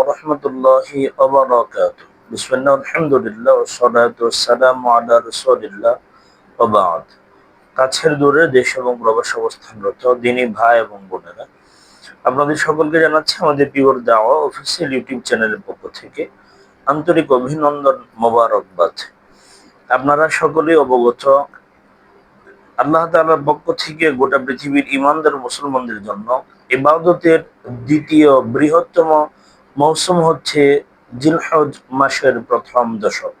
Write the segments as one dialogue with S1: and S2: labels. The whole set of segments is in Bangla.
S1: ওরহমতুল্লাহি ওবরাকাত বিসমিল্লাহ আলহামদুলিল্লাহ ওসলাতু ওয়াসসালামু আলা রাসূলিল্লাহ ওয়া বা'দ। কাছের দূরে দেশ এবং প্রবাস অবস্থানরত দিনী ভাই এবং বোনেরা, আপনাদের সকলকে জানাচ্ছি আমাদের পিওর দাওয়া অফিসিয়াল ইউটিউব চ্যানেলের পক্ষ থেকে আন্তরিক অভিনন্দন মোবারকবাদ। আপনারা সকলেই অবগত আল্লাহ তাআলার পক্ষ থেকে গোটা পৃথিবীর ইমানদার মুসলমানদের জন্য ইবাদতের দ্বিতীয় বৃহত্তম মৌসুম হচ্ছে জিলহজ মাসের প্রথম দশক।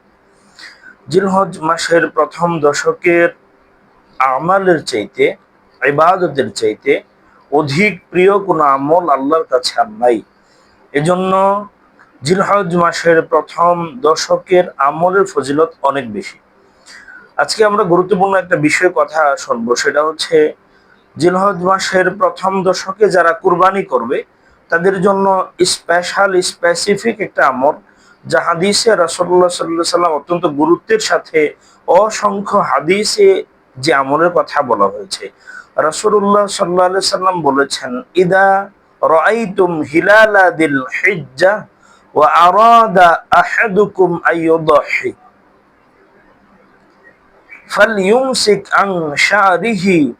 S1: জিলহজ মাসের প্রথম দশকের আমালের চাইতে, ইবাদতের চাইতে অধিক প্রিয় কোনো আমল আল্লাহর কাছে আর নাই। এজন্য জিলহজ মাসের প্রথম দশকের আমলের ফজিলত অনেক বেশি। আজকে আমরা গুরুত্বপূর্ণ একটা বিষয়ে কথা শুনব, সেটা হচ্ছে জিলহজ মাসের প্রথম দশকে যারা কুরবানি করবে, তাদের জন্য স্পেশাল স্পেসিফিক একটা আমল যা হাদিসে রাসল্লাহ সাল্লাহ সাল্লাম অত্যন্ত গুরুত্বের সাথে অসংখ্য হাদিসে যে আমলের কথা বলা হয়েছে। রাসূলুল্লাহ সাল্লাহ সাল্লাম বলেছেন, ইদা রাআইতুম হিলালা দিল হিজ্জা ওয়া আরাদা আহাদুকুম আইয়ুদহি فليمسك عن شعره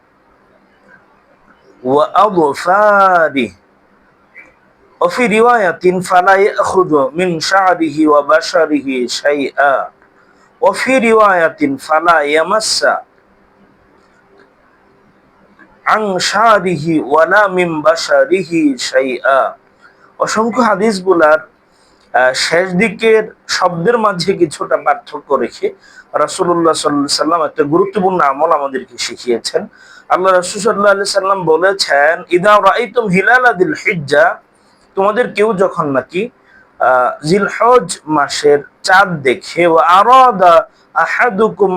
S1: وأظفاره وفي رواية فلا يأخذ من شعره وبشره شيئا وفي رواية فلا يمس عن شعره ولا من بشره شيئا অসংখ্য হাদিসগুলার শেষ দিকের শব্দের মাঝে কিছুটা পার্থক্য রেখে রাসুল্লাহ সাল্লাহ সাল্লাম একটা গুরুত্বপূর্ণ আমল আমাদেরকে শিখিয়েছেন। আল্লাহ রসুল সাল্লাহ সাল্লাম বলেছেন, ইদা রাইতুম হিলাল দিল হিজ্জা তোমাদের কেউ যখন নাকি জিলহজ মাসের চাঁদ দেখে ও আহাদুকুম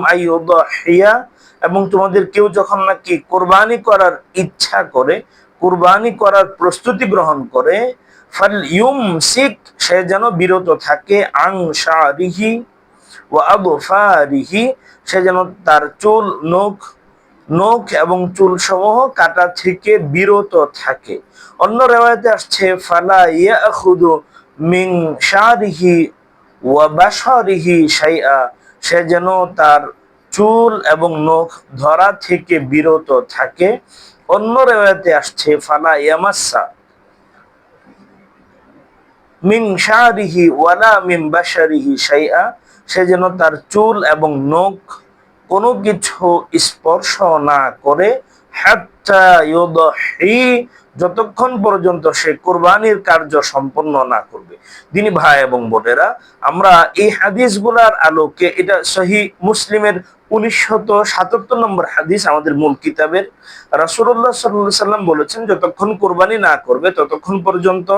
S1: এবং তোমাদের কেউ যখন নাকি কোরবানি করার ইচ্ছা করে, কোরবানি করার প্রস্তুতি গ্রহণ করে ফাল ইউমসিক সে যেন বিরত থাকে আং শারিহি ও আবফারিহি সে যেন তার চুল, নখ নখ এবং চুল সমূহ কাটা থেকে বিরত থাকে। অন্য রেওয়ায়তে আসছে ফালা ইয়াখুদু মিং শারিহি ওয়া বাশারিহি শাইআ, সে যেন তার চুল এবং নখ ধরা থেকে বিরত থাকে। অন্য রেওয়ায়তে আসছে ফালা ইয়ামাসসা মিং শারিহি ওয়ালা মিন বাশারিহি শাইআ, সে যেন তার চুল এবং নখ কোনো কিছু স্পর্শ না করে যতক্ষণ পর্যন্ত সে কোরবানির কার্য সম্পন্ন না করবে। দিনী ভাই এবং বোনেরা, আমরা এই হাদিসগুলার আলোকে, এটা সহি মুসলিমের উনিশশত সাতাত্তর নম্বর হাদিস আমাদের মূল কিতাবের। রাসুল্লাহ সাল্লাহ সাল্লাম বলেছেন, যতক্ষণ কোরবানি না করবে, ততক্ষণ পর্যন্ত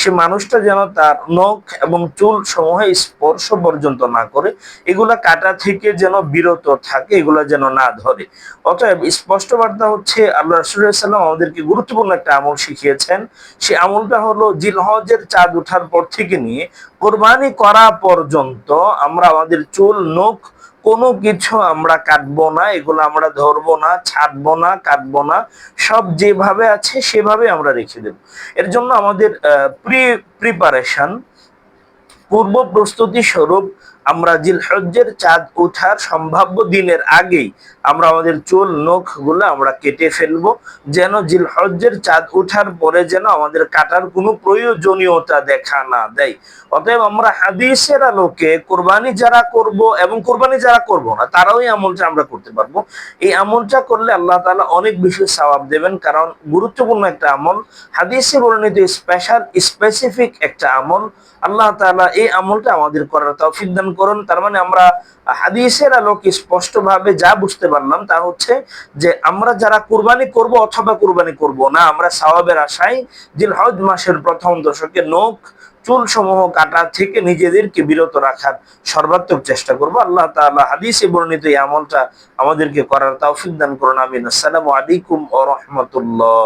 S1: সে মানুষটা যেন তার নখ এবং চুল সমূহে স্পর্শ পর্যন্ত না করে, এগুলা কাটা থেকে যেন বিরত থাকে, এগুলা যেন না ধরে। অতএব স্পষ্ট বার্তা হচ্ছে, আল্লাহ রসুল্লাহ সাল্লাম আমাদেরকে গুরুত্বপূর্ণ একটা আমল শিখিয়েছেন। সে আমলটা হলো জিলহজের চাঁদ ওঠার পর থেকে নিয়ে কোরবানি করা পর্যন্ত আমরা আমাদের চুল, নখ কোনো কিছু আমরা কাটবো না, এগুলো আমরা ধরবো না, ছাড়বো না, কাটবো না, সব যেভাবে আছে সেভাবে আমরা রেখে দেব। এর জন্য আমাদের প্রি প্রিপারেশন পূর্ব প্রস্তুতি স্বরূপ আমরা জিলহজ্জের চাঁদ ওঠার সম্ভাব্য দিনের আগেই আমরা আমাদের চুল নখগুলো আমরা কেটে ফেলব, যেন জিলহজ্জের চাঁদ ওঠার পরে যেন আমাদের কাটার কোনো প্রয়োজনীয়তা দেখা না দেয়। অতএব আমরা হাদিসের আলোকে কোরবানি যারা করব এবং কোরবানি যারা করব না, তারাও এই আমলটা আমরা করতে পারব। এই আমলটা করলে আল্লাহ তালা অনেক বেশি সবাব দেবেন, কারণ গুরুত্বপূর্ণ একটা আমল, হাদিসে বর্ণিত স্পেশাল স্পেসিফিক একটা আমল। আল্লাহ তালা এই আমলটা আমাদের করার তৌফিক দান করুন, তার মানে আমরা হাদিসের আলোকে স্পষ্টভাবে যা বুঝতে পারলাম তা হচ্ছে যে আমরা যারা কুরবানি করব অথবা কুরবানি করব না, আমরা সওয়াবের আশায় জিলহজ মাসের প্রথম দশকে নখ চুল সমূহ কাটা থেকে নিজেদেরকে বিরত রাখার সর্বাত্মক চেষ্টা করব। আল্লাহ তাআলা হাদিসে বর্ণিত এই আমলটা আমাদেরকে করার তৌফিক দান করুন, আমিন। আসসালামু আলাইকুম ওয়া রাহমাতুল্লাহ।